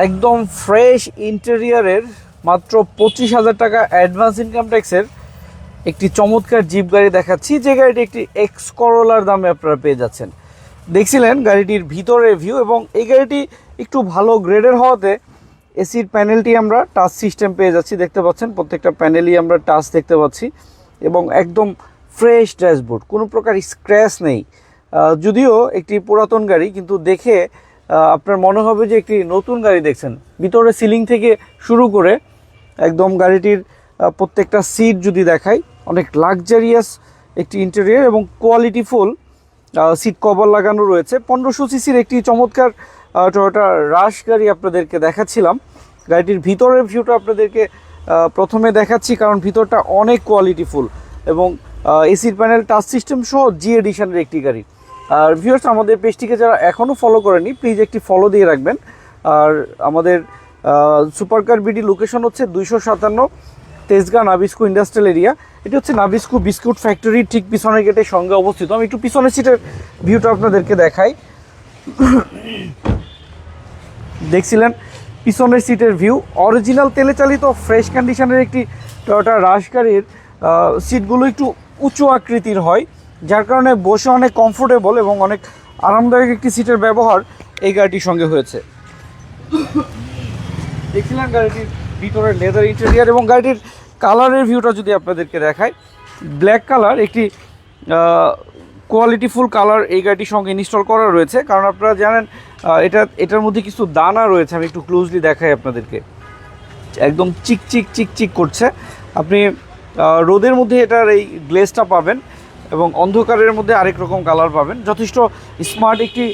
একদম ফ্রেশ ইন্টেরিয়ারের মাত্র পঁচিশ হাজার টাকা অ্যাডভান্স ইনকাম ট্যাক্সের একটি চমৎকার জিপ গাড়ি দেখাচ্ছি। যে গাড়িটি একটি এক্স করোলার দামে আপনারা পেয়ে যাচ্ছেন। দেখছিলেন গাড়িটির ভিতরে ভিউ এবং এই গাড়িটি একটু ভালো গ্রেডের হওয়াতে এসির প্যানেলটি আমরা টাচ সিস্টেম পেয়ে যাচ্ছি, দেখতে পাচ্ছেন? প্রত্যেকটা প্যানেলই আমরা টাচ দেখতে পাচ্ছি এবং একদম ফ্রেশ ড্যাশবোর্ড কোনো প্রকার স্ক্র্যাচ নেই। যদিও একটি পুরাতন গাড়ি, কিন্তু দেখে আপনার মনে হবে যে একটি নতুন গাড়ি দেখছেন। ভিতরে সিলিং থেকে শুরু করে একদম গাড়িটির প্রত্যেকটা সিট যদি দেখাই, অনেক লাক্সারিয়াস একটি ইন্টেরিয়ার এবং কোয়ালিটিফুল সিট কভার লাগানো রয়েছে। পনেরোশো সিসির একটি চমৎকার টয়োটা রাশ গাড়ি আপনাদেরকে দেখাচ্ছিলাম। গাড়িটির ভিতরের ভিউটা আপনাদেরকে প্রথমে দেখাচ্ছি কারণ ভিতরটা অনেক কোয়ালিটিফুল এবং এসির প্যানেল টাচ সিস্টেম সহ জি এডিশনের একটি গাড়ি। আর ভিউয়ার্স আমাদের পেজটিকে যারা এখনও ফলো করেনি প্লিজ একটি ফলো দিয়ে রাখবেন। আর আমাদের সুপারকার বিডি লোকেশন হচ্ছে দুইশো সাতান্ন তেজগাঁ নাবিস্কু ইন্ডাস্ট্রিয়াল এরিয়া এটি হচ্ছে নাবিস্কু বিস্কুট ফ্যাক্টরির ঠিক পিছনের গেটের সঙ্গে অবস্থিত। আমি একটু পিছনের সিটের ভিউটা আপনাদেরকে দেখাই। দেখছিলেন? পিছনের সিটের ভিউ অরিজিনাল তেলে চালিত ফ্রেশ কন্ডিশনের একটি টয়োটা রাশ গাড়ির সিটগুলো একটু উঁচু আকৃতির হয়। যার কারণে বসে অনেক কমফোর্টেবল এবং অনেক আরামদায়ক একটি সিটের ব্যবহার এই গাড়িটির সঙ্গে হয়েছে। দেখছিলাম গাড়িটির ভিতরের লেদার ইন্টেরিয়ার এবং গাড়িটির কালারের ভিউটা যদি আপনাদেরকে দেখায় ব্ল্যাক কালার একটি কোয়ালিটিফুল কালার এই গাড়িটির সঙ্গে ইনস্টল করা রয়েছে। কারণ আপনারা জানেন এটা, এটার মধ্যে কিছু দানা রয়েছে, আমি একটু ক্লোজলি দেখাই আপনাদেরকে। একদম চিক চিক চিক চিক করছে। আপনি রোদের মধ্যে এটার এই গ্লেজটা পাবেন। এবং অন্ধকারের মধ্যে আরেক রকম কালার পাবেন। যথেষ্ট স্মার্ট একটি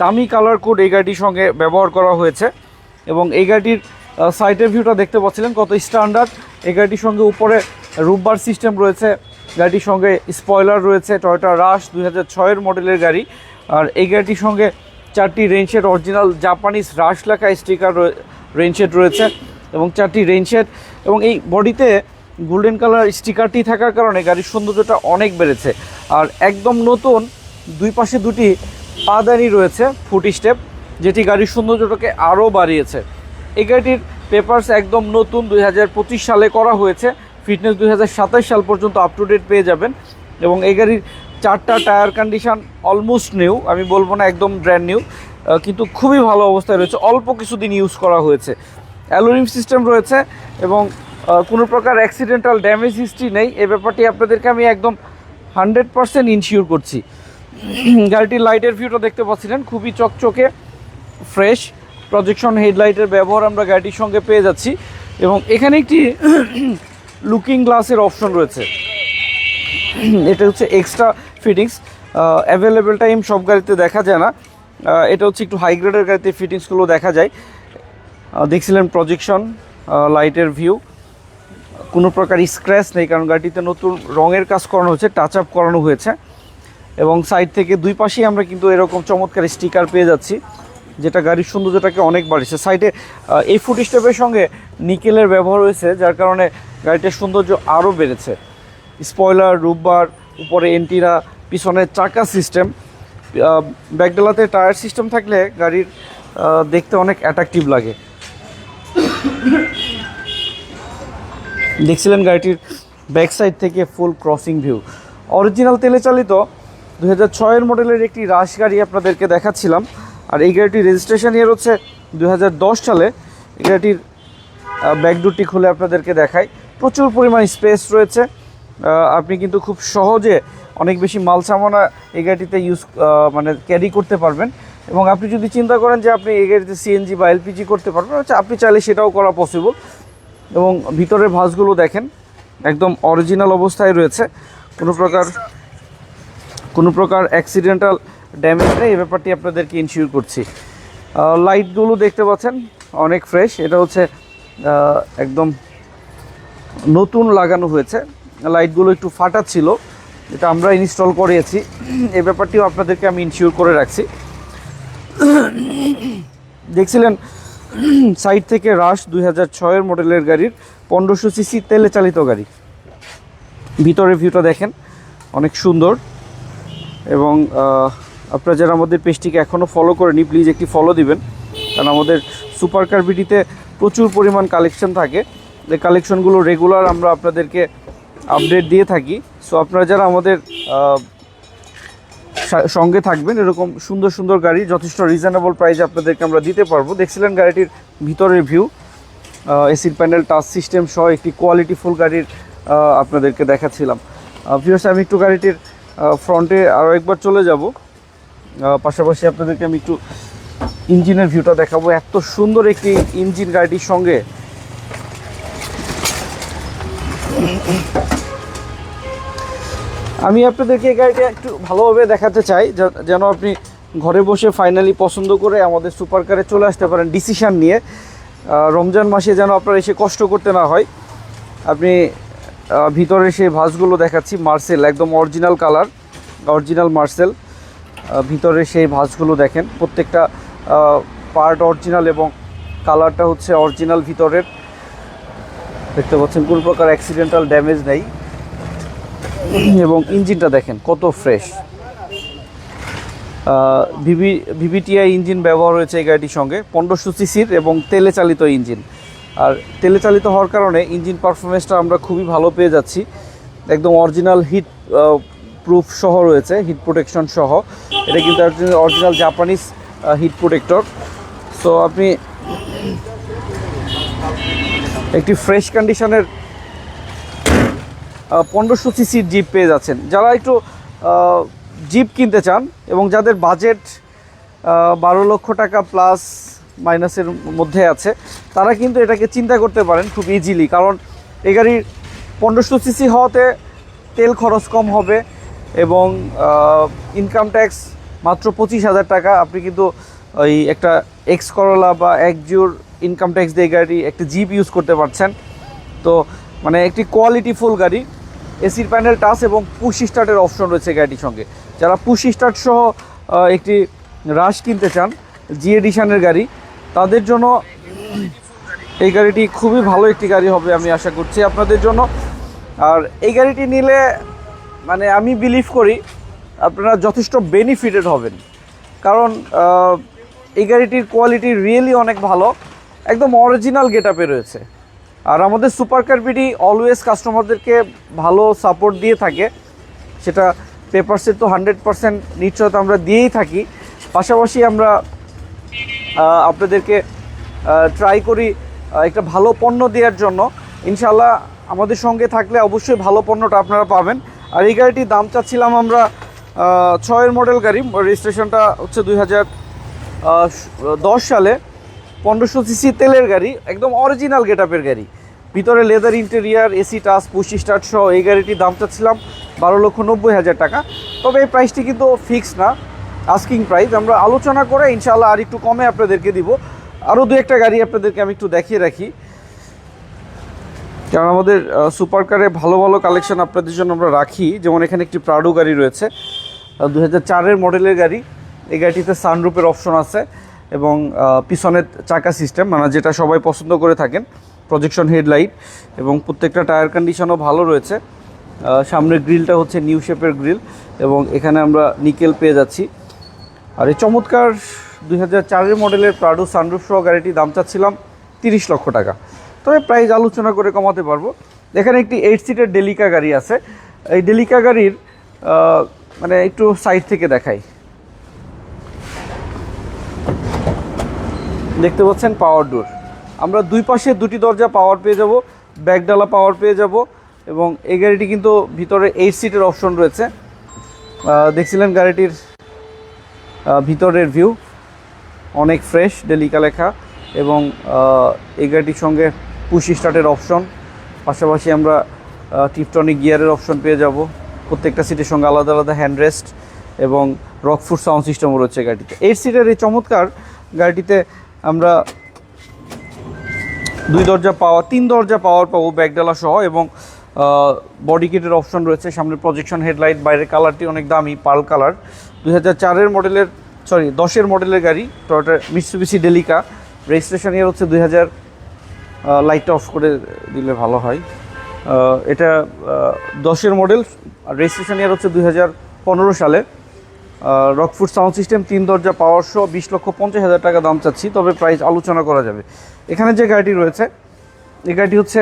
দামি কালার কোড এই গাড়িটির সঙ্গে ব্যবহার করা হয়েছে। এবং এই গাড়িটির সাইটের ভিউটা দেখতে পাচ্ছিলেন কত স্ট্যান্ডার্ড এই গাড়িটির সঙ্গে উপরে রুববার সিস্টেম রয়েছে। গাড়িটির সঙ্গে স্পয়লার রয়েছে টয়োটা রাশ দুই হাজার মডেলের গাড়ি। আর এই গাড়িটির সঙ্গে চারটি রেঞ্জের অরিজিনাল জাপানিজ রাশ লেখা স্টিকার রেঞ্জেড রয়েছে এবং চারটি রেঞ্জেড এবং এই বডিতে গোল্ডেন কালার স্টিকারটি থাকার কারণে গাড়ির সৌন্দর্যটা অনেক বেড়েছে। আর একদম নতুন, দুই পাশে দুটি পাদানি রয়েছে ফুট স্টেপ যেটি গাড়ির সৌন্দর্যটাকে আরও বাড়িয়েছে। এই গাড়িটির পেপার্স একদম নতুন, দুই হাজার পঁচিশ সালে করা হয়েছে। ফিটনেস দুই হাজার সাতাশ সাল পর্যন্ত আপ টু ডেট পেয়ে যাবেন। এবং এই গাড়ির চারটা টায়ার কন্ডিশন অলমোস্ট নিউ আমি বলব না একদম ব্র্যান্ড নিউ কিন্তু খুবই ভালো অবস্থায় রয়েছে। অল্প কিছুদিন ইউজ করা হয়েছে। অ্যালোরিম সিস্টেম রয়েছে এবং কোনো প্রকার অ্যাক্সিডেন্টাল ড্যামেজ হিস্ট্রি নেই। এ ব্যাপারটি আপনাদেরকে আমি একদম হান্ড্রেড পারসেন্ট ইনশিওর করছি। গাড়িটির লাইটের ভিউটা দেখতে পাচ্ছিলেন, খুবই চকচকে ফ্রেশ প্রজেকশন হেডলাইটের ব্যবহার আমরা গাড়িটির সঙ্গে পেয়ে যাচ্ছি। এবং এখানে একটি লুকিং গ্লাসের অপশন রয়েছে। এটা হচ্ছে এক্সট্রা ফিটিংস অ্যাভেলেবেল টাইম সব গাড়িতে দেখা যায় না। এটা হচ্ছে একটু হাই গ্রেডের গাড়িতে ফিটিংসগুলো দেখা যায়। দেখছিলেন প্রজেকশন লাইটের ভিউ কোনো প্রকার স্ক্র্যাচ নেই, কারণ গাড়িটিতে নতুন রঙের কাজ করানো হয়েছে টাচ আপ করানো হয়েছে। এবং সাইড থেকে দুই পাশেই আমরা কিন্তু এরকম চমৎকার স্টিকার পেয়ে যাচ্ছি, যেটা গাড়ির সৌন্দর্যটাকে অনেক বাড়িয়েছে। সাইডে এই ফুট স্টেপের সঙ্গে নিকেলের ব্যবহার হয়েছে, যার কারণে গাড়িটার সৌন্দর্য আরও বেড়েছে। স্পয়লার রুববার উপরে এন্টিরা পিছনের চাকা সিস্টেম ব্যাকডালাতে টায়ার সিস্টেম থাকলে গাড়ির দেখতে অনেক অ্যাট্রাকটিভ লাগে। দেখছিলেন গাড়িটির ব্যাক সাইড থেকে ফুল ক্রসিং ভিউ অরিজিনাল তেলে চালিত দু হাজার ছয়ের মডেলের একটি রাশ গাড়ি আপনাদেরকে দেখাচ্ছিলাম। আর এই গাড়িটির রেজিস্ট্রেশন ইয়ার হচ্ছে দু হাজার দশ সালে। এই গাড়িটির ব্যাকডোরটি খুলে আপনাদেরকে দেখাই। প্রচুর পরিমাণ স্পেস রয়েছে। আপনি কিন্তু খুব সহজে অনেক বেশি মাল সামানা এই গাড়িটিতে ইউজ মানে ক্যারি করতে পারবেন। এবং আপনি যদি চিন্তা করেন যে আপনি এই গাড়িতে সিএনজি বা এলপিজি করতে পারবেন আচ্ছা আপনি চাইলে সেটাও করা পসিবল এবং ভিতরের ভাঁজগুলো দেখেন, একদম অরিজিনাল অবস্থায় রয়েছে। কোনো প্রকার কোনো প্রকার অ্যাক্সিডেন্টাল ড্যামেজ নেই, এই ব্যাপারটি আপনাদেরকে ইনশিওর করছি। লাইটগুলো দেখতে পাচ্ছেন, অনেক ফ্রেশ এটা হচ্ছে একদম নতুন লাগানো হয়েছে। লাইটগুলো একটু ফাটা ছিল, এটা আমরা ইনস্টল করিয়েছি এ ব্যাপারটিও আপনাদেরকে আমি ইনশিওর করে রাখছি। দেখছিলেন সাইড থেকে রাশ দুই হাজার ছয়ের মডেলের গাড়ির পনেরোশো সিসি তেলে চালিত গাড়ি। ভিতরের ভিউটা দেখেন, অনেক সুন্দর। এবং আপনারা যারা আমাদের পেজটিকে এখনও ফলো করেনি প্লিজ একটি ফলো দিবেন। কারণ আমাদের সুপার কার বিটিতে প্রচুর পরিমাণ কালেকশন থাকে। এই কালেকশনগুলো রেগুলার আমরা আপনাদেরকে আপডেট দিয়ে থাকি। সো আপনারা যারা আমাদের সঙ্গে থাকবেন। এরকম সুন্দর সুন্দর গাড়ি, যথেষ্ট রিজনেবল প্রাইসে আপনাদেরকে আমরা দিতে পারব। দেখছিলেন গাড়িটির ভিতরের ভিউ এসির প্যানেল টাচ সিস্টেম সহ একটি কোয়ালিটি ফুল গাড়ির আপনাদেরকে দেখাচ্ছিলাম। ভিউস আমি একটু গাড়িটির ফ্রন্টে আরও একবার চলে যাব। পাশাপাশি আপনাদেরকে আমি একটু ইঞ্জিনের ভিউটা দেখাবো। এত সুন্দর একটি ইঞ্জিন গাড়িটির সঙ্গে। আমি আপনাদেরকে এই গাড়িটা একটু ভালোভাবে দেখাতে চাই যেন আপনি ঘরে বসে ফাইনালি পছন্দ করে আমাদের সুপার কারে চলে আসতে পারেন ডিসিশান নিয়ে। রমজান মাসে যেন আপনার এসে কষ্ট করতে না হয়। আপনি ভিতরে সেই ভাঁজগুলো দেখাচ্ছি মার্সেল একদম অরিজিনাল কালার অরিজিনাল মার্সেল ভিতরে সেই ভাঁজগুলো দেখেন, প্রত্যেকটা পার্ট অরিজিনাল এবং কালারটা হচ্ছে অরিজিনাল ভিতরের। দেখতে পাচ্ছেন, কোনো প্রকার অ্যাক্সিডেন্টাল ড্যামেজ নেই। এবং ইঞ্জিনটা দেখেন, কত ফ্রেশ ভিভি ভিভিটিআই ইঞ্জিন ব্যবহার হয়েছে এই গাড়িটির সঙ্গে, পনেরোশো সিসির এবং তেলে চালিত ইঞ্জিন। আর তেলে চালিত হওয়ার কারণে ইঞ্জিন পারফরমেন্সটা আমরা খুবই ভালো পেয়ে যাচ্ছি। একদম অরিজিনাল হিট প্রুফ সহ রয়েছে হিট প্রোটেকশন সহ। এটা কিন্তু original Japanese heat protector so আপনি একটি ফ্রেশ কন্ডিশনের পনেরোশো সিসির জিপ পেয়ে যাচ্ছেন। যারা একটু জিপ কিনতে চান এবং যাদের বাজেট বারো লক্ষ টাকা প্লাস মাইনাসের মধ্যে আছে, তারা কিন্তু এটাকে চিন্তা করতে পারেন খুব ইজিলি কারণ এই গাড়ির পনেরোশো সিসি হওয়াতে তেল খরচ কম হবে এবং ইনকাম ট্যাক্স মাত্র পঁচিশ হাজার টাকা। আপনি কিন্তু ওই একটা এক্স করলা বা একজোর ইনকাম ট্যাক্স দিয়ে গাড়ি, একটা জিপ ইউজ করতে পারছেন। তো মানে একটি কোয়ালিটি ফুল গাড়ি এসির প্যানেল টাচ এবং পুশ স্টার্টের অপশন রয়েছে গাড়িটির সঙ্গে। যারা পুশ স্টার্ট সহ একটি রাশ কিনতে চান জি এডিশনের গাড়ি, তাদের জন্য এই গাড়িটি খুবই ভালো একটি গাড়ি হবে আমি আশা করছি আপনাদের জন্য। আর এই গাড়িটি নিলে মানে আমি বিলিভ করি, আপনারা যথেষ্ট বেনিফিটেড হবেন। কারণ এই গাড়িটির কোয়ালিটি রিয়েলি অনেক ভালো, একদম অরিজিনাল গেট আপে রয়েছে। আর আমাদের সুপার কার্পিটি অলওয়েজ কাস্টমারদেরকে ভালো সাপোর্ট দিয়ে থাকে। সেটা পেপারসের তো হান্ড্রেড পার্সেন্ট নিশ্চয়তা আমরা দিয়েই থাকি। পাশাপাশি আমরা আপনাদেরকে ট্রাই করি একটা ভালো পণ্য দেওয়ার জন্য। ইনশাল্লাহ আমাদের সঙ্গে থাকলে অবশ্যই ভালো পণ্যটা আপনারা পাবেন। আর এই গাড়িটির দাম চাচ্ছিলাম আমরা ছয়ের মডেল গাড়ি। রেজিস্ট্রেশনটা হচ্ছে দুই হাজার দশ সালে। পনেরোশো সিসি তেলের গাড়ি, একদম অরিজিনাল গেটআপের গাড়ি। ভিতরে লেদার ইন্টেরিয়ার এসি টাচ পুশি স্টার্ট সহ এই গাড়িটির দাম চাচ্ছিলাম বারো লক্ষ নব্বই হাজার টাকা। তবে এই প্রাইসটি কিন্তু ফিক্স না আস্কিং প্রাইস আমরা আলোচনা করে ইনশাল্লাহ আর একটু কমে আপনাদেরকে দিব। আরও দু একটা গাড়ি আপনাদেরকে আমি একটু দেখিয়ে রাখি। কারণ আমাদের সুপার কারে ভালো ভালো কালেকশন আপনাদের জন্য আমরা রাখি। যেমন এখানে একটি প্রাডো গাড়ি রয়েছে। দু হাজার চারের মডেলের গাড়ি। এই গাড়িটিতে সানরুপের অপশন আছে এবং পিছনের চাকা সিস্টেম মানে যেটা সবাই পছন্দ করে থাকেন। প্রজেকশন হেডলাইট এবং প্রত্যেকটা টায়ার কন্ডিশনও ভালো রয়েছে। সামনের গ্রিলটা হচ্ছে নিউ শেপের গ্রিল এবং এখানে আমরা নিকেল পেয়ে যাচ্ছি। আর এই চমৎকার দুই হাজার মডেলের প্রাডো সানরুফ সহ গাড়িটির দাম চাচ্ছিলাম তিরিশ লক্ষ টাকা। তবে প্রাইস আলোচনা করে কমাতে পারব। এখানে একটি এইট সিটের ডেলিকা গাড়ি আছে। এই ডেলিকা গাড়ির মানে একটু সাইড থেকে দেখাই। দেখতে পাচ্ছেন পাওয়ার ডোর আমরা দুই পাশে দুটি দরজা পাওয়ার পেয়ে যাব ব্যাকডালা পাওয়ার পেয়ে যাব এবং এই গাড়িটি কিন্তু ভিতরে এইট সিটের অপশন রয়েছে। দেখছিলেন গাড়িটির ভিতরের ভিউ অনেক ফ্রেশ ডেলিকা লেখা এবং এই গাড়িটির সঙ্গে পুশ স্টার্টের অপশন পাশাপাশি আমরা টিপটনিক গিয়ারের অপশন পেয়ে যাব। প্রত্যেকটা সিটের সঙ্গে আলাদা আলাদা হ্যান্ড রেস্ট এবং রকফুট সাউন্ড সিস্টেমও রয়েছে গাড়িতে এইট সিটের এই চমৎকার গাড়িটিতে আমরা দুই দরজা পাওয়ার তিন দরজা পাওয়ার পাবো ব্যাকডালা সহ এবং বডি কিটের অপশন রয়েছে। সামনে প্রজেকশন হেডলাইট বাইরের কালারটি অনেক দামি পাল কালার দুই হাজার চারের মডেলের সরি দশের মডেলের গাড়ি Toyota Mitsubishi Delica registration year হচ্ছে দুই হাজার লাইটটা অফ করে দিলে ভালো হয়। এটা দশের মডেল আর রেজিস্ট্রেশন ইয়ার হচ্ছে দুই হাজার পনেরো সালে। রকফুড সাউন্ড সিস্টেম তিন দরজা পাওয়ার সহ বিশ লক্ষ পঞ্চাশ হাজার টাকা দাম চাচ্ছি, তবে প্রাইস আলোচনা করা যাবে। এখানে যে গাড়িটি রয়েছে এই গাড়িটি হচ্ছে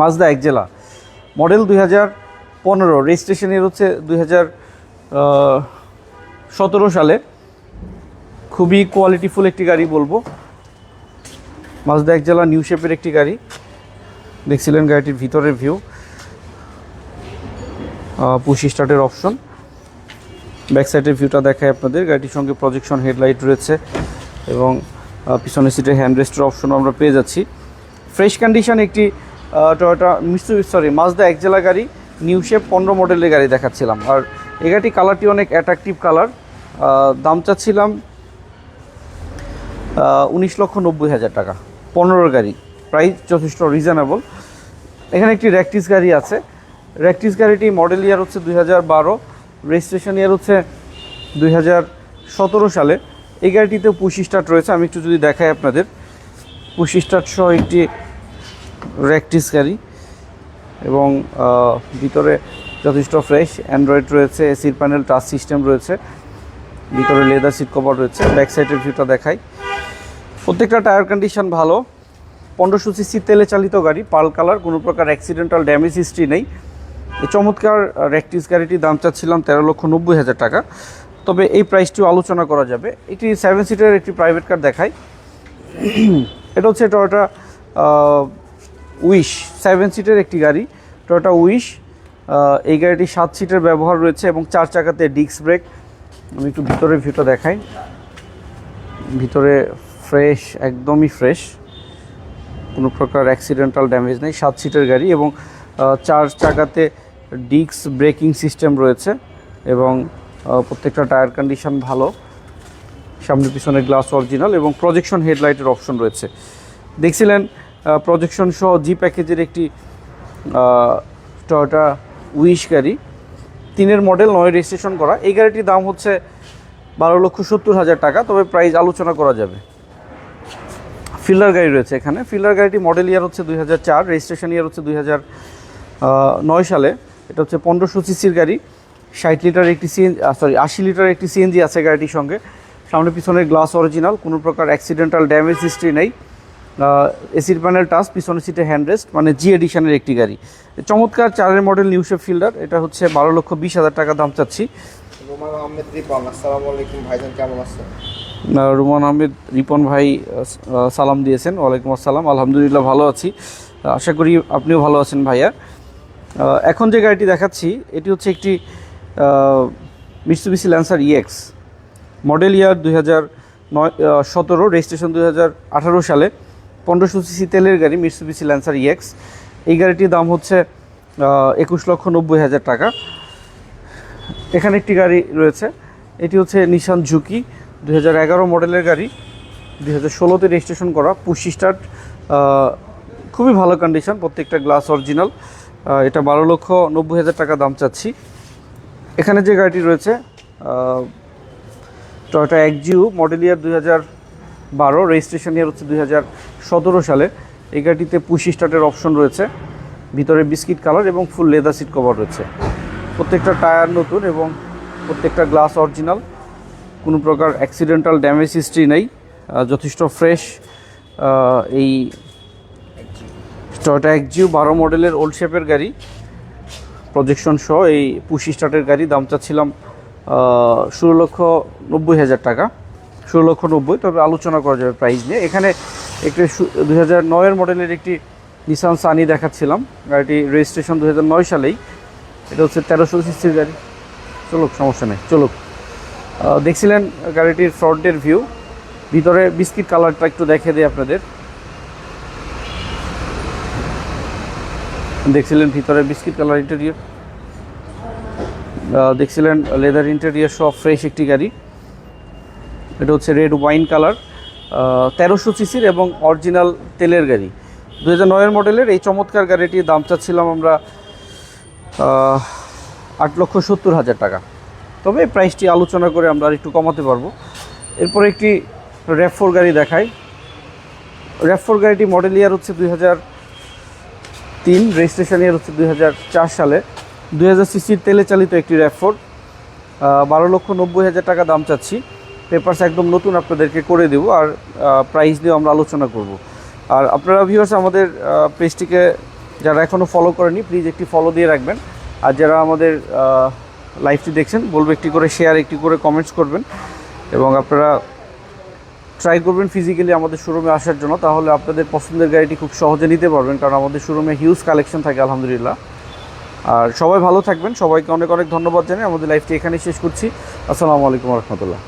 মাজদা এক জেলা মডেল দুই হাজার পনেরো রেজিস্ট্রেশনের হচ্ছে দুই হাজার সতেরো সালে। খুবই কোয়ালিটিফুল একটি গাড়ি বলব। মাজদা এক জেলা নিউ শেপের একটি গাড়ি। দেখছিলেন গাড়িটির ভিতরের ভিউ পুশ স্টার্টের অপশন ব্যাক সাইডের ভিউটা দেখায় আপনাদের। গাড়িটির সঙ্গে প্রজেকশন হেডলাইট রয়েছে এবং পিছনের হ্যান্ড রেস্টের অপশনও আমরা পেয়ে যাচ্ছি। ফ্রেশ কন্ডিশন একটি টয়োটা মিসু সরি মাজদা এক জেলা গাড়ি নিউ শেপ পনেরো মডেলের গাড়ি দেখাচ্ছিলাম। আর এই গাড়িটি কালারটি অনেক অ্যাট্রাকটিভ কালার দাম চাচ্ছিলাম উনিশ লক্ষ নব্বই হাজার টাকা। পনেরোর গাড়ি প্রাইস যথেষ্ট রিজনেবল এখানে একটি র্যাকটিস গাড়ি আছে। র্যাকটিস গাড়িটি মডেল ইয়ার হচ্ছে দুই হাজার বারো রেজিস্ট্রেশন ইয়ার হচ্ছে দুই হাজার সতেরো সালে। এই গাড়িটিতে পুশি স্টার্ট রয়েছে। আমি একটু যদি দেখাই আপনাদের। পুশি স্টার্ট সহ একটি র্যাকটিস গাড়ি এবং ভিতরে যথেষ্ট ফ্রেশ অ্যান্ড্রয়েড রয়েছে এসির প্যানেল, টাচ সিস্টেম রয়েছে, ভিতরে লেদার সিট কভার রয়েছে, ব্যাক সাইডের ভিউটা দেখাই। প্রত্যেকটা টায়ার কন্ডিশন ভালো। পনেরোশো সিসি তেলে চালিত গাড়ি পাল কালার, কোনো প্রকার অ্যাক্সিডেন্টাল ড্যামেজ হিস্ট্রি নেই। এই চমৎকার র্যাকটিস গাড়িটির দাম চাচ্ছিলাম তেরো লক্ষ নব্বই হাজার টাকা। তবে এই প্রাইসটিও আলোচনা করা যাবে। একটি সেভেন সিটার একটি প্রাইভেট কার দেখাই। এটা হচ্ছে টয়োটা উইশ সেভেন সিটের একটি গাড়ি। টয়োটা উইশ এই গাড়িটি সাত সিটের ব্যবহার রয়েছে এবং চার চাকাতে ডিস্ক ব্রেক আমি একটু ভিতরে ভিউটা দেখাই। ভিতরে ফ্রেশ একদমই ফ্রেশ কোনো প্রকার অ্যাক্সিডেন্টাল ড্যামেজ নেই। সাত সিটের গাড়ি এবং চার চাকাতে ডিস্ক ব্রেকিং সিস্টেম রয়েছে এবং প্রত্যেকটা টায়ার কন্ডিশন ভালো। সামনে পিছনে গ্লাস অরিজিনাল এবং প্রজেকশন হেডলাইটের অপশন রয়েছে। দেখছিলেন প্রজেকশন সহ জি প্যাকেজের একটি টয়োটা উইশ গাড়ি। তিনের মডেল নয় রেজিস্ট্রেশন করা। এই গাড়িটির দাম হচ্ছে বারো লক্ষ সত্তর হাজার টাকা, তবে প্রাইস আলোচনা করা যাবে। ফিল্ডার গাড়ি রয়েছে এখানে। ফিল্ডার গাড়িটি মডেল ইয়ার হচ্ছে দুই হাজার চার রেজিস্ট্রেশন ইয়ার হচ্ছে দুই হাজার নয় সালে। এটা হচ্ছে পনেরোশো সিসির গাড়ি। ষাট লিটার একটি সিএন সরি আশি লিটার একটি সিএনজি আছে গাড়িটির সঙ্গে। সামনে পিছনের গ্লাস অরিজিনাল কোনো প্রকার অ্যাক্সিডেন্টাল ড্যামেজ হিস্ট্রি নেই। এসির প্যানেল টাচ পিছনের সিটে হ্যান্ডরেস্ট মানে জি এডিশনের একটি গাড়ি। চমৎকার চারের মডেল নিউশেপ ফিল্ডার এটা হচ্ছে বারো লক্ষ বিশ হাজার টাকা দাম চাচ্ছি। রোমান আহমেদ রিপন আসসালামু আলাইকুম ভাইজান কেমন আছেন? রুমান আহমেদ রিপন ভাই সালাম দিয়েছেন। ওয়ালাইকুম আসসালাম আলহামদুলিল্লাহ ভালো আছি। আশা করি আপনিও ভালো আছেন ভাইয়া। এখন যে গাড়িটি দেখাচ্ছি এটি হচ্ছে একটি Mitsubishi Lancer EX model year দুই হাজার নয় সতেরো রেজিস্ট্রেশন দুই হাজার আঠারো সালে, পনেরোশো সিসি তেলের গাড়ি মিটসুবিসি ল্যান্সার ইএক্স এই গাড়িটির দাম হচ্ছে একুশ লক্ষ নব্বই হাজার টাকা। এখানে একটি গাড়ি রয়েছে, এটি হচ্ছে নিশান ঝুঁকি দুই হাজার এগারো মডেলের গাড়ি। দুই হাজার ষোলোতে রেজিস্ট্রেশন করা পুশি স্টার্ট খুবই ভালো কন্ডিশন প্রত্যেকটা গ্লাস অরিজিনাল এটা বারো লক্ষ নব্বই হাজার টাকা দাম চাচ্ছি। এখানে যে গাড়িটি রয়েছে টয়োটা একজিউ মডেল ইয়ার দুই হাজার বারো রেজিস্ট্রেশন ইয়ার হচ্ছে দুই হাজার সতেরো সালে। এই গাড়িটিতে পুশি স্টার্টের অপশন রয়েছে, ভিতরে বিস্কিট কালার এবং ফুল লেদার সিট কভার রয়েছে। প্রত্যেকটা টায়ার নতুন এবং প্রত্যেকটা গ্লাস অরিজিনাল কোনো প্রকার অ্যাক্সিডেন্টাল ড্যামেজ হিস্ট্রি নেই যথেষ্ট ফ্রেশ এই টয়োটা একজিউ বারো মডেলের ওল্ড শেপের গাড়ি। প্রজেকশন সহ এই পুশি স্টার্টের গাড়ি দাম চাচ্ছিলাম ষোলো লক্ষ নব্বই হাজার টাকা। ষোলো লক্ষ নব্বই, তবে আলোচনা করা যাবে প্রাইস নিয়ে। এখানে একটি দুই হাজার নয়ের মডেলের একটি নিসান সানি দেখাচ্ছিলাম। গাড়িটি রেজিস্ট্রেশন দু হাজার নয় সালেই। এটা হচ্ছে তেরোশো সিসির গাড়ি। চলুক, সমস্যা নেই, চলুক। দেখছিলেন গাড়িটির ফ্রন্টের ভিউ ভিতরে বিস্কিট কালারটা একটু দেখে দিই আপনাদের। দেখছিলেন ভিতরে বিস্কিট কালার ইন্টেরিয়র দেখছিলেন লেদার ইন্টেরিয়র সব ফ্রেশ একটি গাড়ি। এটা হচ্ছে রেড ওয়াইন কালার তেরোশো সিসির এবং অরিজিনাল তেলের গাড়ি। দু হাজার নয়ের মডেলের এই চমৎকার গাড়িটির দাম চাচ্ছিলাম আমরা আট লক্ষ সত্তর হাজার টাকা। তবে প্রাইসটি আলোচনা করে আমরা একটু কমাতে পারব। এরপর একটি র্যাফোর গাড়ি দেখাই। র্যাফোর গাড়িটি মডেল ইয়ার হচ্ছে দুই হাজার তিন রেজিস্ট্রেশন ইয়ার হচ্ছে দুই হাজার চার সালে। দুই হাজার সিসির তেলে চালিত একটি র্যাফোর বারো লক্ষ নব্বই হাজার টাকা দাম চাচ্ছি। পেপারস একদম নতুন আপনাদেরকে করে দেবো আর প্রাইস নিয়েও আমরা আলোচনা করব। আর আপনারা ভিউয়ার্স আমাদের পেজটিকে যারা এখনও ফলো করেনি প্লিজ একটি ফলো দিয়ে রাখবেন। আর যারা আমাদের লাইভটি দেখছেন, বলব একটি করে শেয়ার একটি করে কমেন্টস করবেন। এবং আপনারা ট্রাই করবেন ফিজিক্যালি আমাদের শোরুমে আসার জন্য, তাহলে আপনাদের পছন্দের গাড়িটি খুব সহজে নিতে পারবেন, কারণ আমাদের শোরুমে হিউজ কালেকশন থাকে, আলহামদুলিল্লাহ। আর সবাই ভালো থাকবেন, সবাইকে অনেক অনেক ধন্যবাদ জানাই আমাদের লাইফটি এখানেই শেষ করছি। আসসালামু আলাইকুম রহমতুল্লাহ।